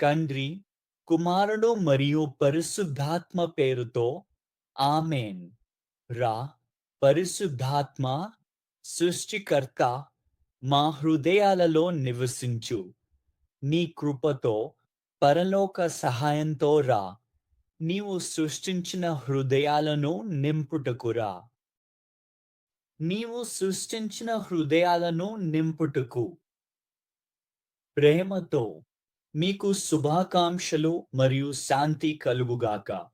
తండ్రి కుమారుడు మరియు పరిశుద్ధాత్మ పేరుతో ఆమెన్. రా పరిశుద్ధాత్మ సృష్టికర్త మా హృదయాలలో నివసించు. నీ కృపతో పరలోక సహాయంతో రా. నీవు సృష్టించిన హృదయాలను నింపుటకురా నీవు సృష్టించిన హృదయాలను నింపుటకు. ప్రేమతో మీకు శుభాకాంక్షలు మరియు శాంతి కలుగుగాక.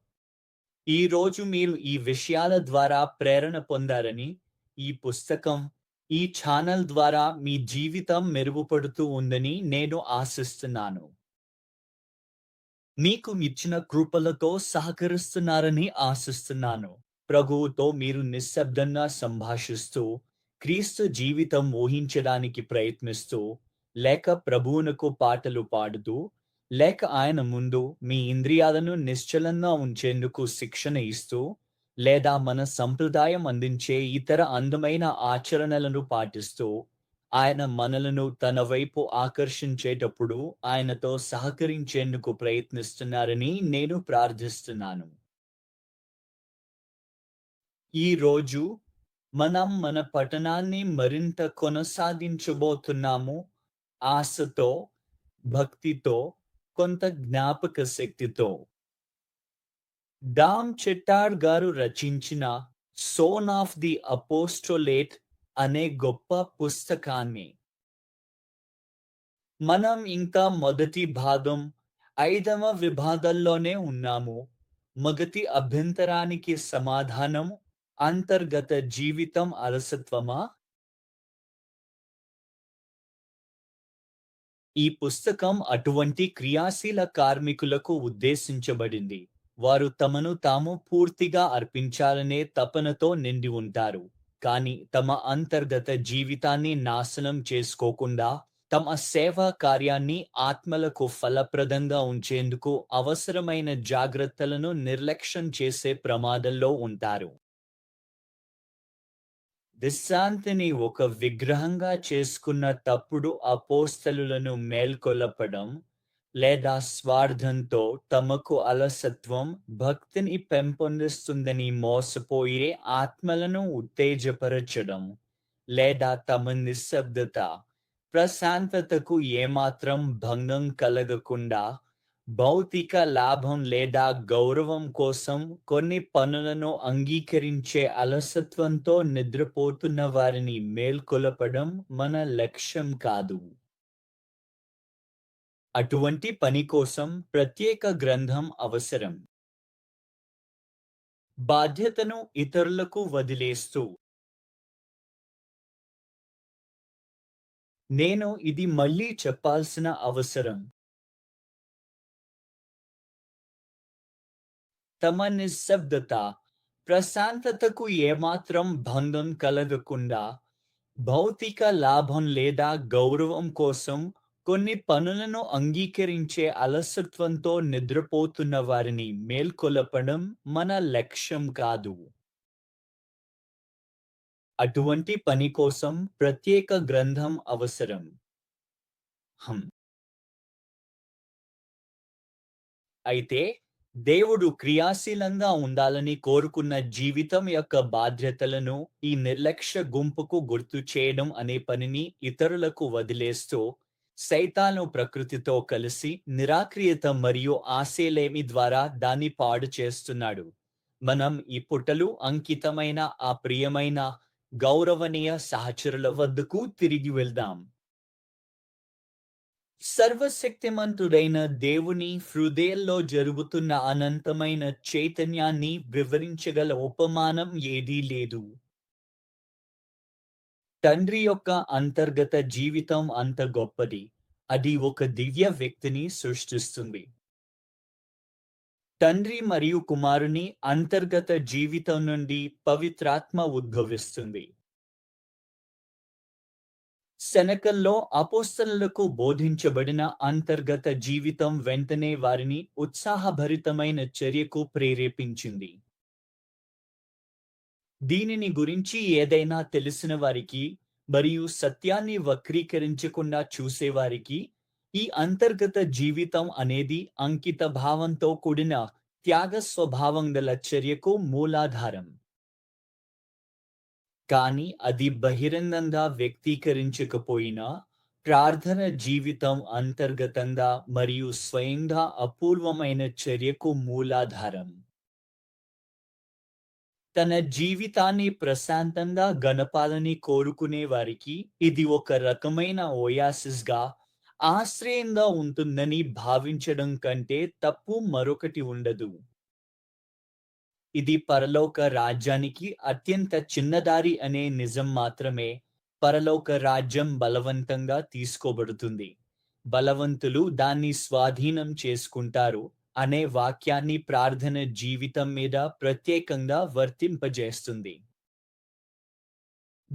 ఈరోజు మీరు ఈ విషయాల ద్వారా ప్రేరణ పొందారని ఈ పుస్తకం ఈ ఛానల్ ద్వారా మీ జీవితం మెరుగుపడుతూ ఉందని నేను ఆశిస్తున్నాను. మీకు ఇచ్చిన కృపలతో సహకరిస్తున్నారని ఆశిస్తున్నాను. ప్రభువుతో మీరు నిశ్శబ్దంగా సంభాషిస్తూ క్రీస్తు జీవితం ఊహించడానికి ప్రయత్నిస్తూ లేక ప్రభువునకు పాటలు పాడుతూ లేక ఆయన ముందు మీ ఇంద్రియాలను నిశ్చలంగా ఉంచేందుకు శిక్షణ ఇస్తూ లేదా మన సంప్రదాయం అందించే ఇతర అందమైన ఆచరణలను పాటిస్తూ ఆయన మనలను తన వైపు ఆకర్షించేటప్పుడు ఆయనతో సహకరించేందుకు ప్రయత్నిస్తున్నారని నేను ప్రార్థిస్తున్నాను. ఈ రోజు మనం మన పఠనాన్ని మరింత కొనసాగించబోతున్నాము. ఆశతో భక్తితో కొంత జ్ఞాపక శక్తితో. డామ్ చెట్టార్ గారు రచించిన సోన్ ఆఫ్ ది అపోస్టోలేట్ అనే గొప్ప పుస్తకాన్ని. మనం ఇంకా మొదటి భాగం ఐదవ విభాగంలోనే ఉన్నాము. మొదటి అభ్యంతరానికి సమాధానం అంతర్గత జీవితం అలసత్వమా? ఈ పుస్తకం అటువంటి క్రియాశీల కార్మికులకు ఉద్దేశించబడింది. వారు తమను తాము పూర్తిగా అర్పించాలనే తపనతో నిండి ఉంటారు. కానీ తమ అంతర్గత జీవితాన్ని నాశనం చేసుకోకుండా తమ సేవా కార్యాన్ని ఆత్మలకు ఫలప్రదంగా ఉంచేందుకు అవసరమైన జాగ్రత్తలను నిర్లక్ష్యం చేసే ప్రమాదంలో ఉంటారు. విశ్రాంతిని ఒక విగ్రహంగా చేసుకున్న తప్పుడు అపోస్తలులను మేల్కొలపడం లేదా స్వార్థంతో తమకు అలసత్వం భక్తిని పెంపొందిస్తుందని మోసపోయే ఆత్మలను ఉత్తేజపరచడం లేదా తమ నిశ్శబ్దత ప్రశాంతతకు ఏమాత్రం భంగం కలగకుండా భౌతిక లాభం లేదా గౌరవం కోసం కొన్ని పనులను అంగీకరించే అలసత్వంతో నిద్రపోతున్న వారిని మేల్కొలపడం మన లక్ష్యం కాదు. అటువంటి పని కోసం ప్రత్యేక గ్రంథం అవసరం. బాధ్యతను ఇతరులకు వదిలేస్తూ. నేను ఇది మళ్ళీ చెప్పాల్సిన అవసరం. తమ నిశ్శబ్దత ప్రశాంతతకు ఏమాత్రం బంధం కలగకుండా భౌతిక లాభం లేదా గౌరవం కోసం కొన్ని పనులను అంగీకరించే అలసత్వంతో నిద్రపోతున్న వారిని మేల్కొలపడం మన లక్ష్యం కాదు. అటువంటి పని కోసం ప్రత్యేక గ్రంథం అవసరం. హం. అయితే దేవుడు క్రియాశీలంగా ఉండాలని కోరుకున్న జీవితం యొక్క బాధ్యతలను ఈ నిర్లక్ష్య గుంపుకు గుర్తు చేయడం అనే పనిని ఇతరులకు వదిలేస్తూ సైతాను ప్రకృతితో కలిసి నిరాక్రియత మరియు ఆశలేమి ద్వారా దాన్ని పాడు చేస్తున్నాడు. మనం ఈ పుటలు అంకితమైన ఆ ప్రియమైన గౌరవనీయ సహచరుల వద్దకు తిరిగి వెళ్దాం. సర్వశక్తిమంతుడైన దేవుని హృదయంలో జరుగుతున్న అనంతమైన చైతన్యాన్ని వివరించగల ఉపమానం ఏదీ లేదు. తండ్రి యొక్క అంతర్గత జీవితం అంత గొప్పది. అది ఒక దివ్య వ్యక్తిని సృష్టిస్తుంది. తండ్రి మరియు కుమారుని అంతర్గత జీవితం నుండి పవిత్రాత్మ ఉద్భవిస్తుంది. శనకల్లో అపోస్తలకు బోధించబడిన అంతర్గత జీవితం వెంటనే వారిని ఉత్సాహభరితమైన చర్యకు ప్రేరేపించింది. దీనిని గురించి ఏదైనా తెలిసిన వారికి మరియు సత్యాన్ని వక్రీకరించకుండా చూసేవారికి ఈ అంతర్గత జీవితం అనేది అంకిత భావంతో కూడిన త్యాగ స్వభావం గల చర్యకు మూలాధారం. కానీ అది బహిరంగంగా వ్యక్తీకరించకపోయినా ప్రార్థన జీవితం అంతర్గతంగా మరియు స్వయంగా అపూర్వమైన చర్యకు మూలాధారం. తన జీవితాన్ని ప్రశాంతంగా గణపాలని కోరుకునే వారికి ఇది ఒక రకమైన ఓయాసిస్గా ఆశ్రయంగా ఉంటుందని భావించడం కంటే తప్పు మరొకటి ఉండదు. ఇది పరలోక రాజ్యానికి అత్యంత చిన్నదారి అనే నిజం మాత్రమే. పరలోక రాజ్యం బలవంతంగా తీసుకోబడుతుంది. బలవంతులు దాన్ని స్వాధీనం చేసుకుంటారు అనే వాక్యాన్ని ప్రార్థన జీవితం మీద ప్రత్యేకంగా వర్తింపజేస్తుంది.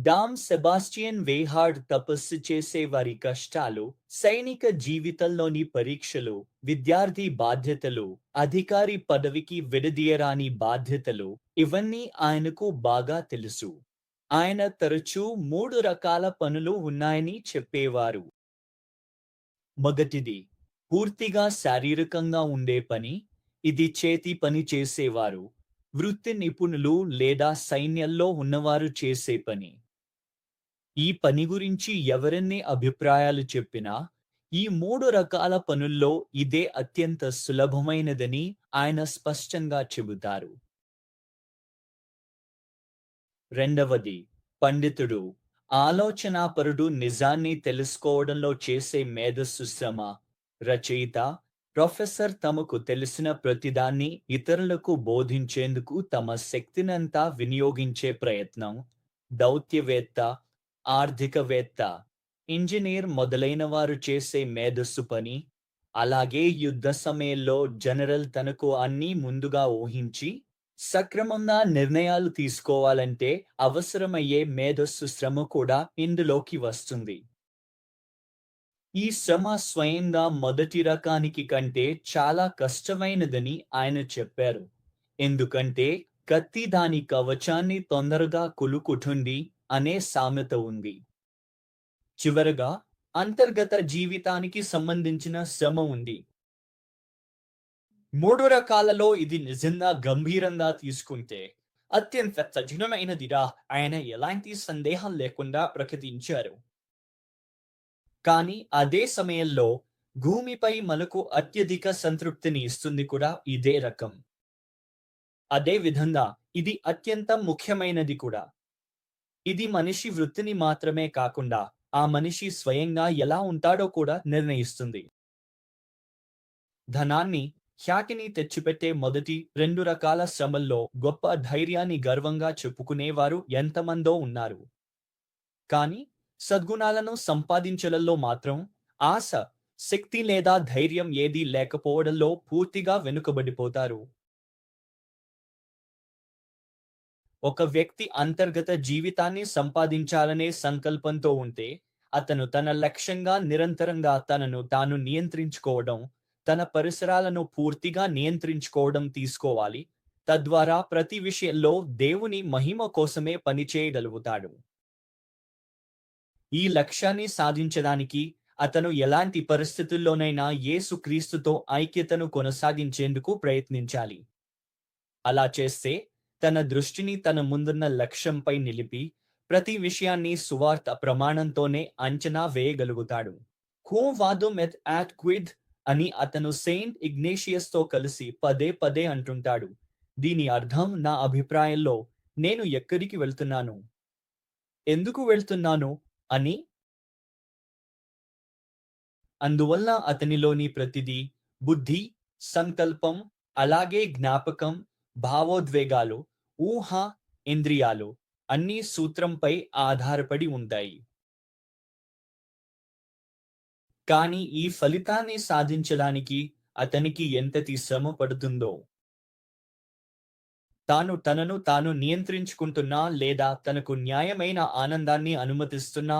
డామ్ సెబాస్టియన్ వేహార్డ్ తపస్సు చేసే వారి కష్టాలు సైనిక జీవితంలోని పరీక్షలు విద్యార్థి బాధ్యతలు అధికారి పదవికి విడదీయరాని బాధ్యతలు ఇవన్నీ ఆయనకు బాగా తెలుసు. ఆయన తరచూ మూడు రకాల పనులు ఉన్నాయని చెప్పేవారు. మొదటిది పూర్తిగా శారీరకంగా ఉండే పని ఇది చేతి పని చేసేవారు. వృత్తి నిపుణులు లేదా సైన్యంలో ఉన్నవారు చేసే పని. ఈ పని గురించి ఎవరన్నీ అభిప్రాయాలు చెప్పినా ఈ మూడు రకాల పనుల్లో ఇదే అత్యంత సులభమైనదని ఆయన స్పష్టంగా చెబుతారు. రెండవది పండితుడు ఆలోచనాపరుడు నిజాన్ని తెలుసుకోవడంలో చేసే మేధస్సు శ్రమ. రచయిత ప్రొఫెసర్ తమకు తెలిసిన ప్రతిదాన్ని ఇతరులకు బోధించేందుకు తమ శక్తినంతా వినియోగించే ప్రయత్నం. దౌత్యవేత్త ఆర్థికవేత్త ఇంజనీర్ మొదలైన వారు చేసే మేధస్సు పని అలాగే యుద్ధ సమయంలో జనరల్ తనకు అన్నీ ముందుగా ఊహించి సక్రమంగా నిర్ణయాలు తీసుకోవాలంటే అవసరమయ్యే మేధస్సు శ్రమ కూడా ఇందులోకి వస్తుంది. ఈ శ్రమ స్వయంగా మొదటి రకానికి కంటే చాలా కష్టమైనదని ఆయన చెప్పారు. ఎందుకంటే కత్తి దాని కవచాన్ని తొందరగా కులుకుటుంది అనే సామెత ఉంది. చివరగా అంతర్గత జీవితానికి సంబంధించిన శ్రమ ఉంది. మూడు రకాలలో ఇది నిజంగా గంభీరంగా తీసుకుంటే అత్యంత కఠినమైనదిరా ఆయన ఎలాంటి సందేహం లేకుండా ప్రకటించారు. కానీ అదే సమయంలో భూమిపై మనకు అత్యధిక సంతృప్తిని ఇస్తుంది కూడా ఇదే రకం. అదే విధంగా ఇది అత్యంత ముఖ్యమైనది కూడా. ఇది మనిషి వృత్తిని మాత్రమే కాకుండా ఆ మనిషి స్వయంగా ఎలా ఉంటాడో కూడా నిర్ణయిస్తుంది. ధనాన్ని ఖ్యాతిని తెచ్చిపెట్టే మొదటి రెండు రకాల శ్రమల్లో గొప్ప ధైర్యాన్ని గర్వంగా చెప్పుకునేవారు ఎంతమందో ఉన్నారు. కానీ సద్గుణాలను సంపాదించడంలో మాత్రం ఆశ శక్తి లేదా ధైర్యం ఏదీ లేకపోవడంలో పూర్తిగా వెనుకబడిపోతారు. ఒక వ్యక్తి అంతర్గత జీవితాన్ని సంపాదించాలనే సంకల్పంతో ఉంటే అతను తన లక్ష్యంగా నిరంతరంగా తనను తాను నియంత్రించుకోవడం తన పరిసరాలను పూర్తిగా నియంత్రించుకోవడం తీసుకోవాలి. తద్వారా ప్రతి విషయంలో దేవుని మహిమ కోసమే పనిచేయగలుగుతాడు ఈ లక్ష్యాన్ని సాధించడానికి అతను ఎలాంటి పరిస్థితుల్లోనైనా యేసుక్రీస్తుతో ఐక్యతను కొనసాగించేందుకు ప్రయత్నించాలి. అలా చేస్తే తన దృష్టిని తన ముందున్న లక్ష్యంపై నిలిపి ప్రతి విషయాన్ని సువార్త ప్రమాణంతోనే అంచనా వేయగలుగుతాడు. హో వాదు మెత్ యాట్ క్విడ్ అని అతను సెయింట్ ఇగ్నేషియస్తో కలిసి పదే పదే అంటుంటాడు. దీని అర్థం నా అభిప్రాయంలో నేను ఎక్కడికి వెళ్తున్నాను? ఎందుకు వెళ్తున్నాను? అని? అందువల్ల అతనిలోని ప్రతిదీ బుద్ధి సంకల్పం అలాగే జ్ఞాపకం భావోద్వేగాలు ఊహ ఇంద్రియాలు అన్ని సూత్రంపై ఆధారపడి ఉంటాయి. కానీ ఈ ఫలితాన్ని సాధించడానికి అతనికి ఎంతటి శ్రమ పడుతుందో? తాను తనను తాను నియంత్రించుకుంటున్నా లేదా తనకు న్యాయమైన ఆనందాన్ని అనుమతిస్తున్నా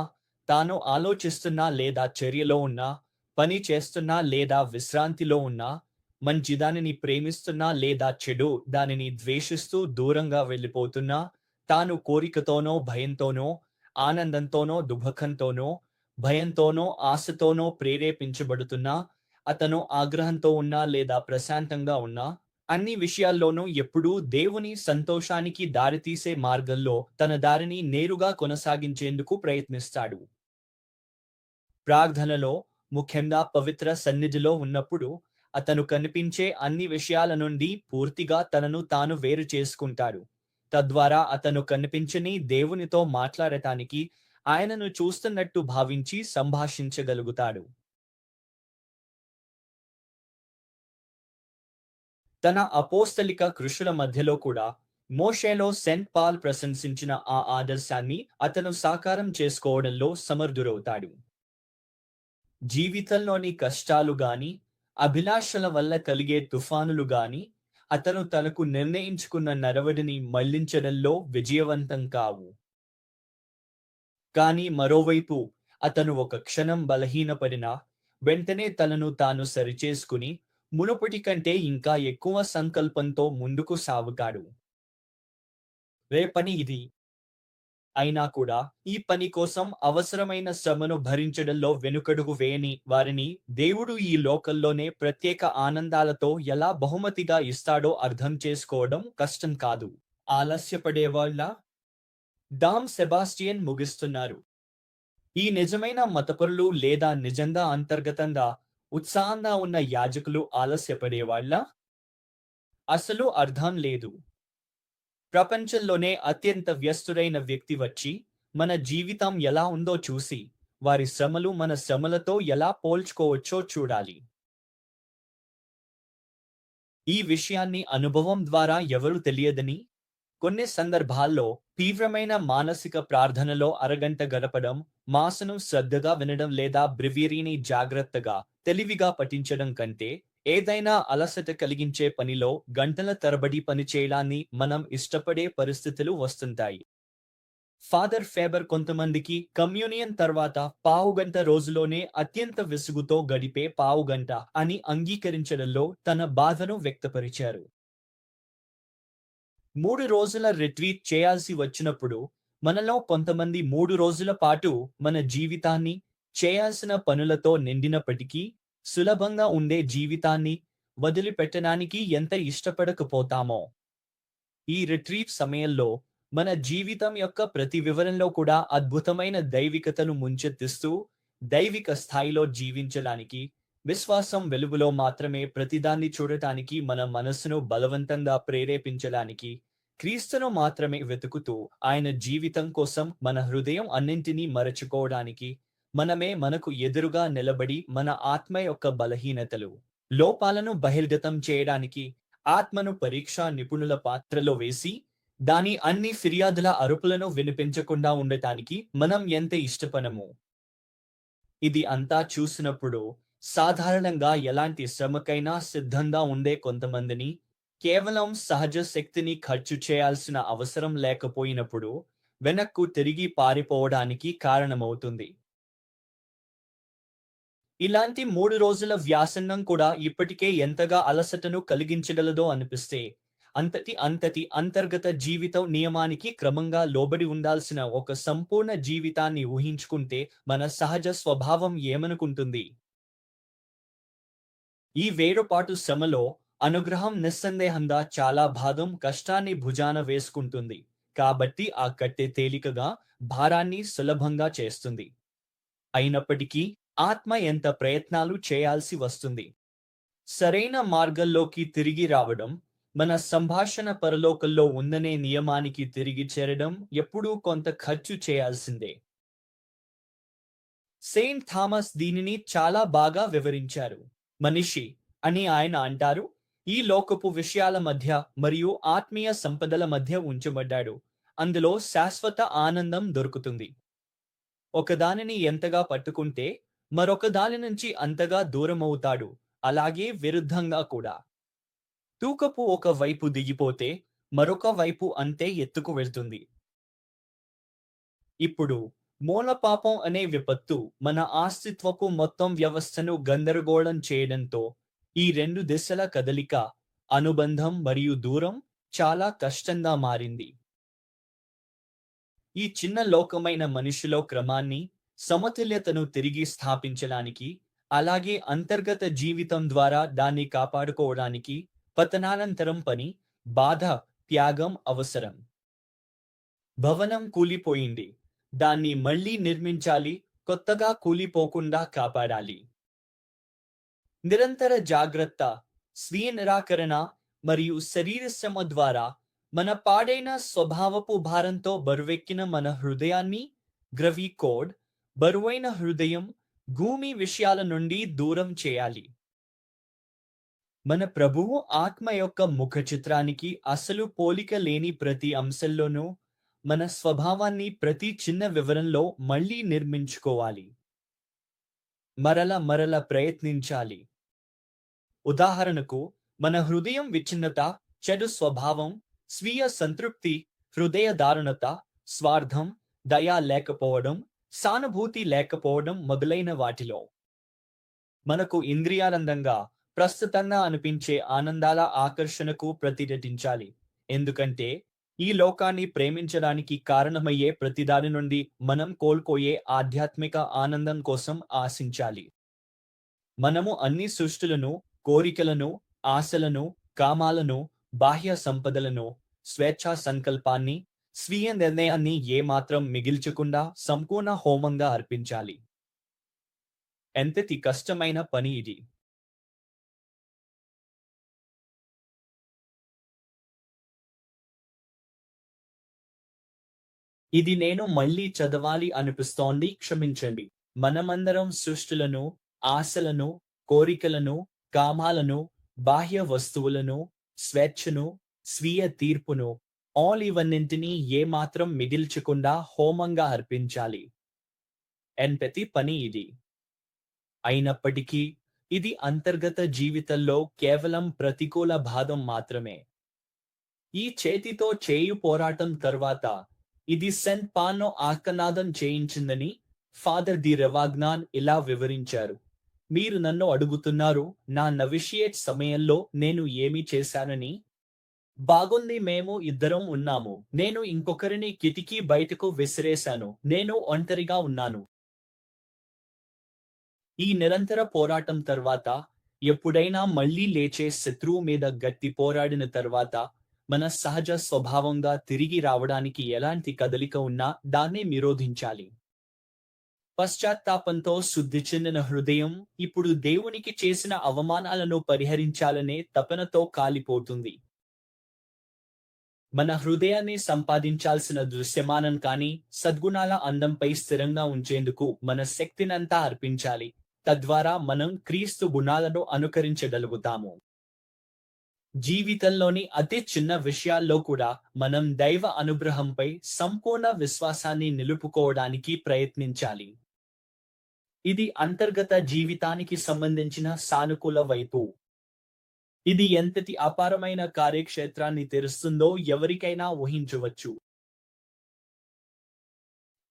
తాను ఆలోచిస్తున్నా లేదా చర్యలో ఉన్నా పని చేస్తున్నా లేదా విశ్రాంతిలో ఉన్నా మంచి దానిని ప్రేమిస్తున్నా లేదా చెడు దానిని ద్వేషిస్తూ దూరంగా వెళ్ళిపోతున్నా తాను కోరికతోనో భయంతోనో ఆనందంతోనో దుఃఖంతోనో భయంతోనో ఆశతోనో ప్రేరేపించబడుతున్నా అతను ఆగ్రహంతో ఉన్నా లేదా ప్రశాంతంగా ఉన్నా అన్ని విషయాల్లోనూ ఎప్పుడూ దేవుని సంతోషానికి దారితీసే మార్గంలో తన దారిని నేరుగా కొనసాగించేందుకు ప్రయత్నిస్తాడు. ప్రార్థనలో ముఖ్యంగా పవిత్ర సన్నిధిలో ఉన్నప్పుడు అతను కనిపించే అన్ని విషయాల నుండి పూర్తిగా తనను తాను వేరు చేసుకుంటాడు. తద్వారా అతను కనిపించని దేవునితో మాట్లాడటానికి ఆయనను చూస్తున్నట్టు భావించి సంభాషించగలుగుతాడు. తన అపోస్తలిక కృషుల మధ్యలో కూడా మోషేలో సెంట్ పాల్ ప్రశంసించిన ఆ ఆదర్శాన్ని అతను సాకారం చేసుకోవడంలో సమర్థుడవుతాడు. జీవితంలోని కష్టాలు గాని అభిలాషల వల్ల కలిగే తుఫానులు గాని అతను తనకు నిర్ణయించుకున్న నరవడిని మళ్ళించడంలో విజయవంతం కావు. కానీ మరోవైపు అతను ఒక క్షణం బలహీనపడినా వెంటనే తనను తాను సరిచేసుకుని మునుపటి కంటే ఇంకా ఎక్కువ సంకల్పంతో ముందుకు సాగుతాడు. రేపని ఇది అయినా కూడా ఈ పని కోసం అవసరమైన శ్రమను భరించడంలో వెనుకడుగు వేయని వారిని దేవుడు ఈ లోకల్లోనే ప్రత్యేక ఆనందాలతో ఎలా బహుమతిగా ఇస్తాడో అర్థం చేసుకోవడం కష్టం కాదు. ఆలస్యపడేవాళ్ళ డామ్ సెబాస్టియన్ ముగిస్తున్నారు. ఈ నిజమైన మతపరులు లేదా నిజంగా అంతర్గతంగా ఉత్సాహంగా ఉన్న యాజకులు ఆలస్యపడేవాళ్ళ? అసలు అర్థం లేదు. ప్రపంచంలోనే అత్యంత వ్యస్తుడైన వ్యక్తి వచ్చి మన జీవితం ఎలా ఉందో చూసి వారి శ్రమలు మన శ్రమలతో ఎలా పోల్చుకోవచ్చో చూడాలి. ఈ విషయాన్ని అనుభవం ద్వారా ఎవరు తెలియదని? కొన్ని సందర్భాల్లో తీవ్రమైన మానసిక ప్రార్థనలో అరగంట గడపడం మాసను శ్రద్ధగా వినడం లేదా బ్రివీరీని జాగ్రత్తగా తెలివిగా పఠించడం కంటే ఏదైనా అలసట కలిగించే పనిలో గంటల తరబడి పని చేయడాన్ని మనం ఇష్టపడే పరిస్థితులు వస్తుంటాయి. ఫాదర్ ఫేబర్ కొంతమందికి కమ్యూనియన్ తర్వాత పావుగంట రోజులోనే అత్యంత విసుగుతో గడిపే పావుగంట అని అంగీకరించడంలో తన బాధను వ్యక్తపరిచారు. మూడు రోజుల రిట్రీట్ చేయాల్సి వచ్చినప్పుడు మనలో కొంతమంది మూడు రోజుల పాటు మన జీవితాన్ని చేయాల్సిన పనులతో నిండినప్పటికీ సులభంగా ఉండే జీవితాన్ని వదిలిపెట్టడానికి ఎంత ఇష్టపడకపోతామో. ఈ రిట్రీట్ సమయంలో మన జీవితం యొక్క ప్రతి వివరంలో కూడా అద్భుతమైన దైవికతను ముంచెత్తిస్తూ దైవిక స్థాయిలో జీవించడానికి విశ్వాసం వెలుగులో మాత్రమే ప్రతిదాన్ని చూడటానికి మన మనస్సును బలవంతంగా ప్రేరేపించడానికి క్రీస్తును మాత్రమే వెతుకుతూ ఆయన జీవితం కోసం మన హృదయం అన్నింటినీ మరచుకోవడానికి మనమే మనకు ఎదురుగా నిలబడి మన ఆత్మ యొక్క బలహీనతలు లోపాలను బహిర్గతం చేయడానికి ఆత్మను పరీక్షా నిపుణుల పాత్రలో వేసి దాని అన్ని ఫిర్యాదుల అరుపులను వినిపించకుండా ఉండటానికి మనం ఎంత ఇష్టపడము? ఇది అంతా చూసినప్పుడు సాధారణంగా ఎలాంటి శ్రమకైనా సిద్ధంగా ఉండే కొంతమందిని కేవలం సహజ శక్తిని ఖర్చు చేయాల్సిన అవసరం లేకపోయినప్పుడు వెనక్కు తిరిగి పారిపోవడానికి కారణమవుతుంది. ఇలాంటి మూడు రోజుల వ్యాసంగం కూడా ఇప్పటికే ఎంతగా అలసటను కలిగించగలదో అనిపిస్తే అంతటి అంతటి అంతర్గత జీవితం నియమానికి క్రమంగా లోబడి ఉండాల్సిన ఒక సంపూర్ణ జీవితాన్ని ఊహించుకుంటే మన సహజ స్వభావం ఏమనుకుంటుంది? ఈ వేరుపాటు శ్రమలో అనుగ్రహం నిస్సందేహంగా చాలా భాగం కష్టాన్ని భుజాన వేసుకుంటుంది. కాబట్టి ఆ కట్టె తేలికగా భారాన్ని సులభంగా చేస్తుంది. అయినప్పటికీ ఆత్మ ఎంత ప్రయత్నాలు చేయాల్సి వస్తుంది? సరైన మార్గంలోకి తిరిగి రావడం మన సంభాషణ పరలోకల్లో ఉందనే నియమానికి తిరిగి చేరడం ఎప్పుడూ కొంత ఖర్చు చేయాల్సిందే. సెయింట్ థామస్ దీనిని చాలా బాగా వివరించారు. మనిషి అని ఆయన అంటారు. ఈ లోకపు విషయాల మధ్య మరియు ఆత్మీయ సంపదల మధ్య ఉంచబడ్డాడు. అందులో శాశ్వత ఆనందం దొరుకుతుంది. ఒకదానిని ఎంతగా పట్టుకుంటే మరొక దాని నుంచి అంతగా దూరమవుతాడు అలాగే విరుద్ధంగా కూడా. తూకపు ఒక వైపు దిగిపోతే మరొక వైపు అంతే ఎత్తుకు వెళ్తుంది. ఇప్పుడు మూలపాపం అనే విపత్తు మన ఆస్తిత్వపు మొత్తం వ్యవస్థను గందరగోళం చేయడంతో ఈ రెండు దిశల కదలిక అనుబంధం మరియు దూరం చాలా కష్టంగా మారింది. ఈ చిన్న లోకమైన మనిషిలో క్రమాన్ని సమతుల్యతను తిరిగి స్థాపించడానికి అలాగే అంతర్గత జీవితం ద్వారా దాన్ని కాపాడుకోవడానికి పతనానంతరం పని బాధ త్యాగం అవసరం. భవనం కూలిపోయింది. దాన్ని మళ్ళీ నిర్మించాలి కొత్తగా కూలిపోకుండా కాపాడాలి. నిరంతర జాగ్రత్త స్వీయ నిరాకరణ మరియు శరీర శ్రమ ద్వారా మన పాడైన స్వభావపు భారంతో బరువెక్కిన మన హృదయాన్ని గ్రవీ కోడ్ బరువైన హృదయం భూమి విషయాల నుండి దూరం చేయాలి. మన ప్రభువు ఆత్మ యొక్క ముఖ చిత్రానికి అసలు పోలిక లేని ప్రతి అంశంలోనూ మన స్వభావాన్ని ప్రతి చిన్న వివరంలో మళ్ళీ నిర్మించుకోవాలి. మరల మరల ప్రయత్నించాలి. ఉదాహరణకు మన హృదయం విచ్ఛిన్నత చెడు స్వభావం స్వీయ సంతృప్తి హృదయ దారుణత స్వార్థం దయ లేకపోవడం సానుభూతి లేకపోవడం మొదలైన వాటిలో మనకు ఇంద్రియానందంగా ప్రస్తుతంగా అనిపించే ఆనందాల ఆకర్షణకు ప్రతిఘటించాలి. ఎందుకంటే ఈ లోకాన్ని ప్రేమించడానికి కారణమయ్యే ప్రతిదాని నుండి మనం కోల్పోయే ఆధ్యాత్మిక ఆనందం కోసం ఆశించాలి. మనము అన్ని సృష్టులను కోరికలను ఆశలను కామాలను బాహ్య సంపదలను స్వేచ్ఛా సంకల్పాన్ని స్వీయ నిర్ణయాన్ని ఏమాత్రం మిగిల్చకుండా సంపూర్ణ హోమంగా అర్పించాలి. ఎంతటి కష్టమైన పని ఇది. ఇది నేను మళ్ళీ చదవాలి అనిపిస్తోంది క్షమించండి. మనమందరం సృష్టులను ఆశలను కోరికలను కామాలను బాహ్య వస్తువులను స్వేచ్ఛను స్వీయ తీర్పును ఆల్ ఇవన్నింటినీ ఏమాత్రం మిగిల్చకుండా హోమంగా అర్పించాలి. ఎంపతి పని ఇది. అయినప్పటికీ ఇది అంతర్గత జీవితంలో కేవలం ప్రతికూల భాగం మాత్రమే. ఈ చేతితో చేయు పోరాటం తర్వాత ఇది సెంట్ పాన్ను ఆకనాదం చేయించిందని ఫాదర్ ది రెవాగ్నాన్ ఇలా వివరించారు. మీరు నన్ను అడుగుతున్నారు నా నవిషియేట్ సమయంలో నేను ఏమి చేశానని బాగుంది మేము ఇద్దరం ఉన్నాము. నేను ఇంకొకరిని కిటికీ బయటకు విసిరేశాను. నేను ఒంటరిగా ఉన్నాను. ఈ నిరంతర పోరాటం తర్వాత ఎప్పుడైనా మళ్ళీ లేచే శత్రువు మీద గట్టి పోరాడిన తర్వాత మన సహజ స్వభావంగా తిరిగి రావడానికి ఎలాంటి కదలిక ఉన్నా దాన్ని నిరోధించాలి. పశ్చాత్తాపంతో శుద్ధి చెందిన హృదయం ఇప్పుడు దేవునికి చేసిన అవమానాలను పరిహరించాలనే తపనతో కాలిపోతుంది. మన హృదయాన్ని సంపాదించాల్సిన దృశ్యమానం కానీ సద్గుణాల అందంపై స్థిరంగా ఉంచేందుకు మన శక్తినంతా అర్పించాలి. తద్వారా మనం క్రీస్తు గుణాలను అనుకరించగలుగుతాము. జీవితంలోని అతి చిన్న విషయాల్లో కూడా మనం దైవ అనుగ్రహంపై సంపూర్ణ విశ్వాసాన్ని నిలుపుకోవడానికి ప్రయత్నించాలి. ఇది అంతర్గత జీవితానికి సంబంధించిన సానుకూల వైపు ఇది ఎంతటి అపారమైన కార్యక్షేత్రాన్ని తెరుస్తుందో ఎవరికైనా ఊహించవచ్చు.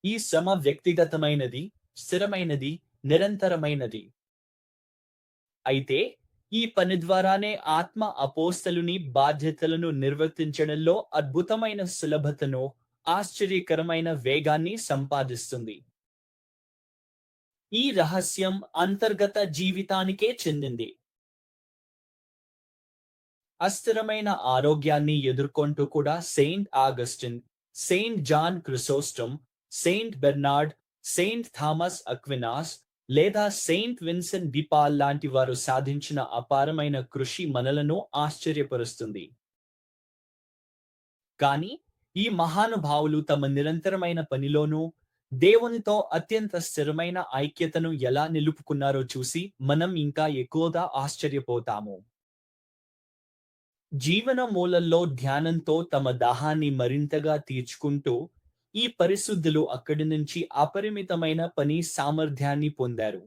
ఈ శ్రమ వ్యక్తిగతమైనది స్థిరమైనది నిరంతరమైనది. అయితే ఈ పని ద్వారానే ఆత్మ అపోస్తలుని బాధ్యతలను నిర్వర్తించడంలో అద్భుతమైన సులభతను ఆశ్చర్యకరమైన వేగాన్ని సంపాదిస్తుంది. ఈ రహస్యం అంతర్గత జీవితానికే చెందింది. అస్థిరమైన ఆరోగ్యాన్ని ఎదుర్కొంటూ కూడా saint Augustine saint John Chrysostom saint Bernard saint Thomas Aquinas లేదా సెయింట్ విన్సెంట్ డిపాల్ లాంటి వారు సాధించిన అపారమైన కృషి మనలను ఆశ్చర్యపరుస్తుంది. కానీ ఈ మహానుభావులు తమ నిరంతరమైన పనిలోనూ దేవునితో అత్యంత స్థిరమైన ఐక్యతను ఎలా నిలుపుకున్నారో చూసి మనం ఇంకా ఎక్కువగా ఆశ్చర్యపోతాము. జీవన మూలల్లో ధ్యానంతో తమ దాహాన్ని మరింతగా తీర్చుకుంటూ ఈ పరిశుద్ధులు అక్కడి నుంచి అపరిమితమైన పని సామర్థ్యాన్ని పొందారు.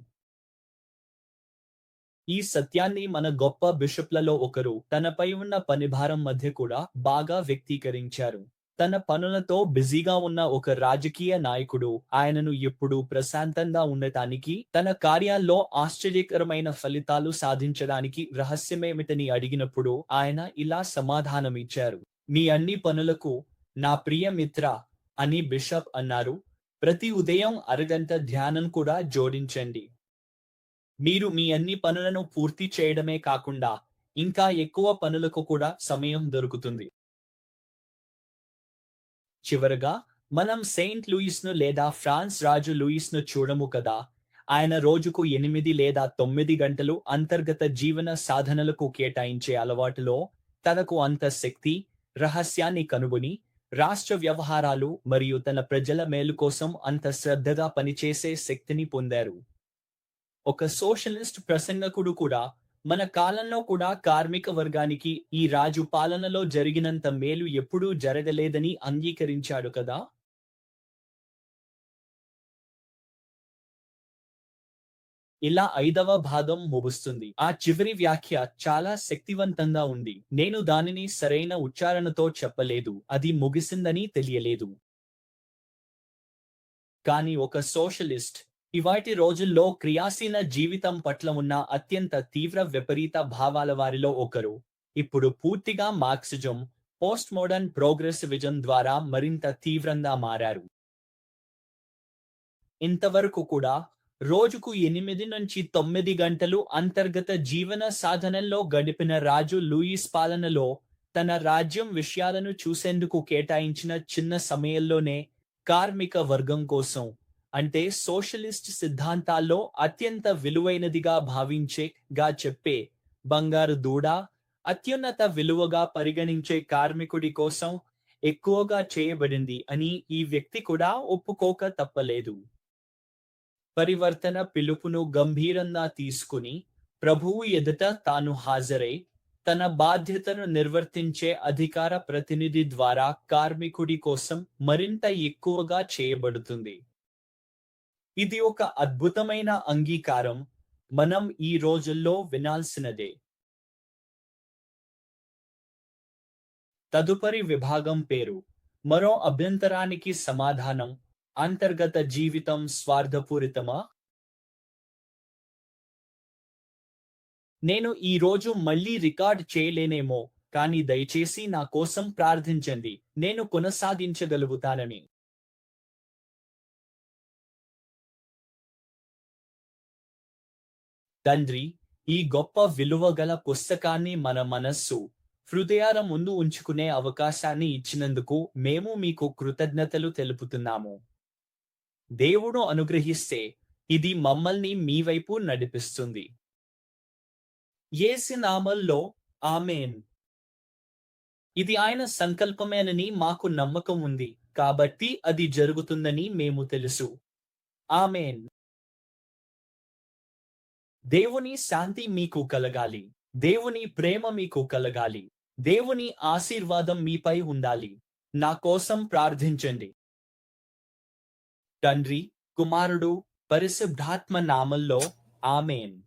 ఈ సత్యాన్ని మన గొప్ప బిషప్లలో ఒకరు తనపై ఉన్న పనిభారం మధ్య కూడా బాగా వ్యక్తీకరించారు. తన పనులతో బిజీగా ఉన్న ఒక రాజకీయ నాయకుడు ఆయనను ఎప్పుడూ ప్రశాంతంగా ఉండటానికి తన కార్యాల్లో ఆశ్చర్యకరమైన ఫలితాలు సాధించడానికి రహస్యమేమిటని అడిగినప్పుడు ఆయన ఇలా సమాధానమిచ్చారు. మీ అన్ని పనులకు నా ప్రియ మిత్ర అని బిషప్ అన్నారు. ప్రతి ఉదయం అరగంట ధ్యానం కూడా జోడించండి. మీరు మీ అన్ని పనులను పూర్తి చేయడమే కాకుండా ఇంకా ఎక్కువ పనులకు కూడా సమయం దొరుకుతుంది. చివరగా మనం సెయింట్ లూయిస్ను లేదా ఫ్రాన్స్ రాజు లూయిస్ను చూడము కదా. ఆయన రోజుకు ఎనిమిది లేదా తొమ్మిది గంటలు అంతర్గత జీవన సాధనలకు కేటాయించే అలవాటులో తనకు అంత శక్తి రహస్యాన్ని కనుగొని రాష్ట్ర వ్యవహారాలు మరియు తన ప్రజల మేలు కోసం అంత శ్రద్ధగా పనిచేసే శక్తిని పొందారు. ఒక సోషలిస్ట్ ప్రసంగకుడు కూడా మన కాలంలో కూడా కార్మిక వర్గానికి ఈ రాజు పాలనలో జరిగినంత మేలు ఎప్పుడూ జరగలేదని అంగీకరించాడు కదా? ఇలా ఐదవ భాగం ముగుస్తుంది. ఆ చివరి వ్యాఖ్య చాలా శక్తివంతంగా ఉంది. నేను దానిని సరైన ఉచ్చారణతో చెప్పలేదు. అది ముగిసిందని తెలియలేదు. కానీ ఒక సోషలిస్ట్ ఇవాటి రోజుల్లో క్రియాశీల జీవితం పట్ల ఉన్న అత్యంత తీవ్ర విపరీత భావాల వారిలో ఒకరు. ఇప్పుడు పూర్తిగా మార్క్సిజం పోస్ట్ మోడర్న్ ప్రోగ్రెసివిజం ద్వారా మరింత తీవ్రంగా మారారు. ఇంతవరకు కూడా రోజుకు ఎనిమిది నుంచి తొమ్మిది గంటలు అంతర్గత జీవన సాధనల్లో గడిపిన రాజు లూయిస్ పాలనలో తన రాజ్యం విషయాలను చూసేందుకు కేటాయించిన చిన్న సమయంలోనే కార్మిక వర్గం కోసం అంటే సోషలిస్ట్ సిద్ధాంతాల్లో అత్యంత విలువైనదిగా భావించే గా చెప్పే బంగారు దూడ అత్యున్నత విలువగా పరిగణించే కార్మికుడి కోసం ఎక్కువగా చేయబడింది అని ఈ వ్యక్తి కూడా ఒప్పుకోక తప్పలేదు. పరివర్తన పిలుపును గంభీరంగా తీసుకుని ప్రభువు ఎదుట తాను హాజరై తన బాధ్యతను నిర్వర్తించే అధికార ప్రతినిధి ద్వారా కార్మికుడి కోసం మరింత ఎక్కువగా చేయబడుతుంది. ఇది ఒక అద్భుతమైన అంగీకారం. మనం ఈ రోజుల్లో వినాల్సినదే. తదుపరి విభాగం పేరు. మరో అభ్యంతరానికి సమాధానం. అంతర్గత జీవితం స్వార్థపూరితమా? నేను ఈ రోజు మళ్ళీ రికార్డ్ చేయలేనేమో కానీ దయచేసి నా కోసం ప్రార్థించండి. నేను కొనసాగించగలుగుతానని. తండ్రి ఈ గొప్ప విలువ గల పుస్తకాన్ని మన మనస్సు హృదయాల ముందు ఉంచుకునే అవకాశాన్ని ఇచ్చినందుకు మేము మీకు కృతజ్ఞతలు తెలుపుతున్నాము. దేవుడు అనుగ్రహిస్తే ఇది మమ్మల్ని మీ వైపు నడిపిస్తుంది. ఏసి నామల్లో ఆమెన్. ఇది ఆయన సంకల్పమేనని మాకు నమ్మకం ఉంది కాబట్టి అది జరుగుతుందని మేము తెలుసు. ఆమెన్. దేవుని శాంతి మీకు కలగాలి. దేవుని ప్రేమ మీకు కలగాలి. దేవుని ఆశీర్వాదం మీపై ఉండాలి. నా కోసం ప్రార్థించండి. తండ్రి కుమారుడు పరిశుద్ధాత్మ నామంలో ఆమెన్.